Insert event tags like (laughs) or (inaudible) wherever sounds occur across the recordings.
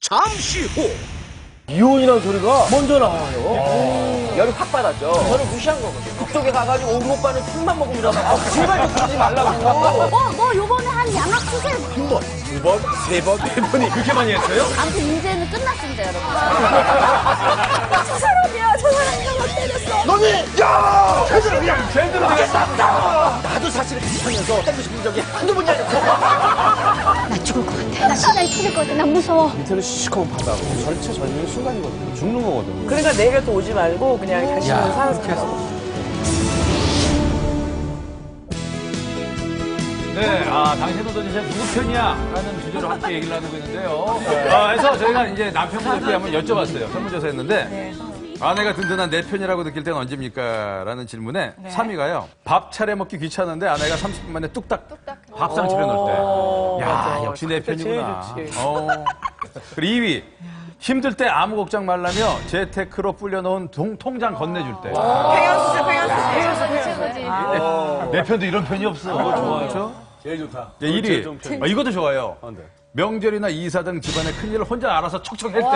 잠시 후 이혼이라는 소리가 먼저 나와요. 열이 확 받았죠. 저를 무시한 거거든요. 그쪽에 가가지고 우리 오빠는 술만 먹으면 아, 제발 좀 그러지 말라고. 어, 너 요번에 한 양악 수술 한 번, 두 번, 세 번, 네 번이 그렇게 많이 했어요? 아무튼 이제는 끝났습니다, 여러분. 저 (laughs) 나 때렸어. 너니 야! 제대로 그냥 제대로 되겠다. 나도 사실 비슷하면서 때리고 싶은 적이 한두 번이 아니고. 나 죽을 것 같아. 나 심장이 터질 것 같아. 난 무서워. 밑에는 시시하면 바다. 절체 절명의 순간이거든요. 죽는 거거든요. 그러니까 내 곁에 오지 말고 그냥 당신은 살아서 네, 아, 당신은 도대체 누구 편이야? 라는 주제로 함께 얘기를 나누고 있는데요. 아, 그래서 저희가 이제 남편분들께 한번 여쭤봤어요. 설문조사 했는데. 아내가 든든한 내 편이라고 느낄 때는 언제입니까? 라는 질문에 3위가요. 밥 차려 먹기 귀찮은데 아내가 30분 만에 뚝딱, 밥상 차려 놓을 때. 야, 역시 내 편이구나. 제일 좋지. 어. 그리고 2위. 힘들 때 아무 걱정 말라며 재테크로 불려놓은 동- 통장 건네줄 때. 내 편도 이런 편이 없어. 좋아요. 제일 좋다. 예, 1위. 아, 이것도 좋아요. 명절이나 이사 등 집안의 큰일을 혼자 알아서 척척 할 때.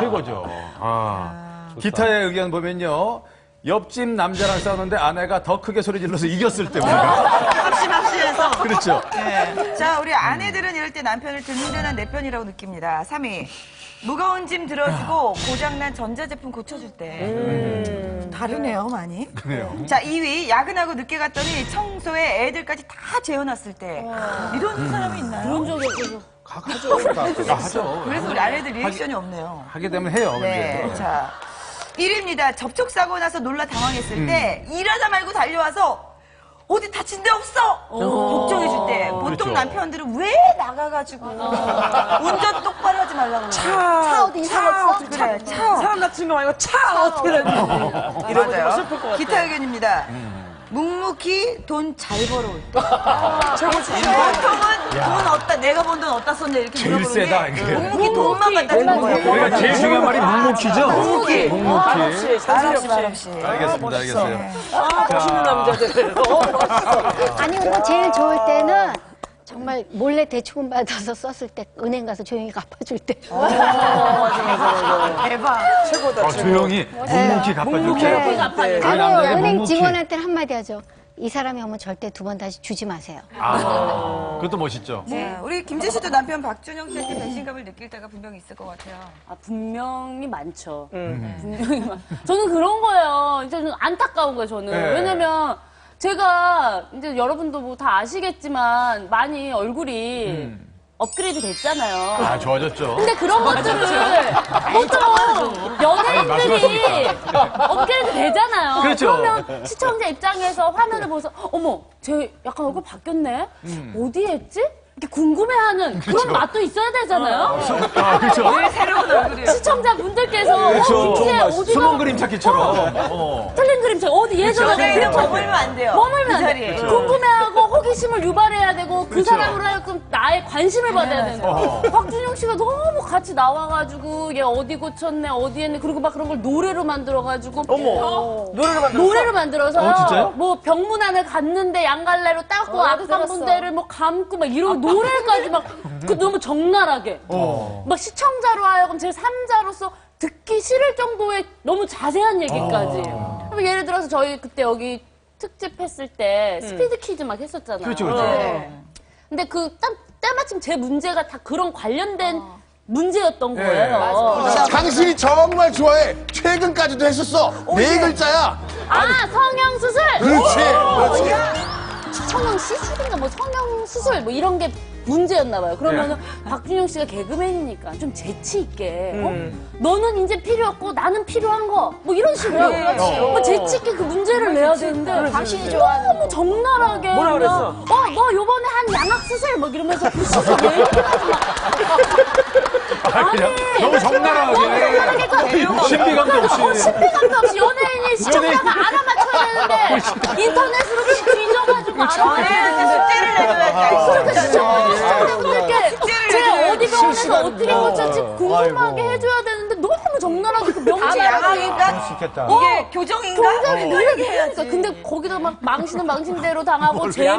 최고죠. 아. 기타의 의견 보면요. 옆집 남자랑 싸우는데 아내가 더 크게 소리 질러서 이겼을 때. 합심합심해서. 그렇죠. 네. 자, 우리 아내들은 이럴 때 남편을 든든한 내 편이라고 느낍니다. 3위. 무거운 짐 들어주고 고장난 전자제품 고쳐줄 때. 다르네요, 많이. 그래요. 자, 2위. 야근하고 늦게 갔더니 청소에 애들까지 다 재워놨을 때. 이런 사람이 있나요? 그런 적이 없어서. 아, 하죠. 그래서 우리 아내들 리액션이 없네요. 하게 되면 해요. 네. 근데. 자, 1위입니다. 접촉사고 나서 놀라 당황했을 때 일하다 말고 달려와서 어디 다친 데 없어? 걱정해줄 때 보통 그렇죠. 남편들은 왜 나가가지고 운전 똑바로 하지 말라고. 차 어디 이상 없어? 그래, 차. 사람 다친 거 말고 차 어떻게 되는지. 이러고 맞아요. 슬플 것 같아. 기타 의견입니다. 음. 묵묵히 돈 잘 벌어올 때. 최고지. 보통은 돈 어디다, 내가 번 돈 어디다 썼냐 이렇게 제일 물어보는 세다, 게 이게. 묵묵히 돈만 갖다 주는 거예요. 그러니까 제일 중요한 말이 묵묵히죠? 묵묵히. 말 없이, 잔소리 말 없이. 없이, 말 없이. 알겠습니다, 알겠어요. 아, 멋있는 남자들. (laughs) 어, 멋있어. (laughs) 아니, 근데 제일 좋을 때는 정말 몰래 대출금 받아서 썼을 때 은행 가서 조용히 갚아줄 때. (laughs) 대박. 최고다, 아, 최고. 조용히 묵묵히 갚아줄게. 네. 그리고 아니, 은행 묵묵히. 직원한테는 한마디 하죠. 이 사람이 오면 절대 두 번 다시 주지 마세요. 아, 그것도 멋있죠. 네, 우리 김재 씨도 남편 박준영 씨한테 배신감을 느낄 때가 분명히 있을 것 같아요. 아, 분명히 많죠. 음. 분명히 많. 저는 그런 거예요. 저는 안타까운 거예요, 저는. 네. 왜냐면 제가 이제 여러분도 뭐 다 아시겠지만 많이 얼굴이 업그레이드 됐잖아요. 아, 좋아졌죠. 근데 그런 것들을 보통 연예인들이 업그레이드 되잖아요. 그렇죠. 그러면 시청자 입장에서 화면을 보면서 어머, 쟤 약간 얼굴 바뀌었네? 어디 했지? 이렇게 궁금해하는 그런 맛도 있어야 되잖아요. 아, 그렇죠. 새로운 얼굴이에요. 시청자 분들께서 그렇죠. 어, 이제 어디가 숨은 그림 찾기처럼. 어. 틀린 그림책 어디 예전에 그랬던 머물면 안 돼요. 머물면 그 안 돼. 자리에. 궁금해하고 호기심을 유발해야 되고 그 그렇죠. 사람으로 하여금 나의 관심을 받아야 되는 어. 거예요. 박준영 씨가 너무 같이 나와가지고 얘 어디 고쳤네 어디 했네 그리고 막 그런 걸 노래로 만들어가지고 어머, 노래를 만들었어? 노래를 만들어서 어, 진짜요? 뭐 병문 안을 갔는데 양갈래로 닦고 앞상문대를 뭐 감고 막 이런 노래까지 막 그 너무 적나라하게 막 시청자로 하여금 제 3자로서 듣기 싫을 정도의 너무 자세한 얘기까지 그럼 예를 들어서 저희 그때 여기 특집 했을 때 스피드 퀴즈 막 했었잖아요 그렇죠, 그렇죠. 네. 근데 그 딱 때마침 제 문제가 다 그런 관련된 문제였던 거예요 당신이 정말 좋아해. 최근까지도 했었어. 네 글자야. 아 성형 수술 그렇지, 그렇지. 성형 시술인가 뭐 성형 수술 뭐 이런 게 문제였나 봐요. 그러면은 박준영 씨가 개그맨이니까 좀 재치 있게 어? 너는 이제 필요 없고 나는 필요한 거 뭐 이런 식으로 뭐 재치 있게 그 문제를 내야 되는데 당신이 좋아하는 너무 적나라하게 뭐라 그냥 그랬어? 어너 요번에 한 양악 수술 뭐 이러면서 그 수술 왜 이렇게 하지 마. 아, 아니. 너무 적나라하게. 신비감도 없이. 신비감도 없이 연예인이 시청자가 알아맞혀야 되는데 (laughs) 인터넷으로 숙제를 내줘야지. 그러니까 시청- 시청자분들께 제 어디 병원에서 어떻게 고쳤지 궁금하게 해줘야 되는데 너무 적나라하게 그 명칭 양악인가? 있겠다. 이게 교정인가? 굉장히 어, 이렇게 해야지. 근데 거기다 막 망신은 망신대로 당하고 제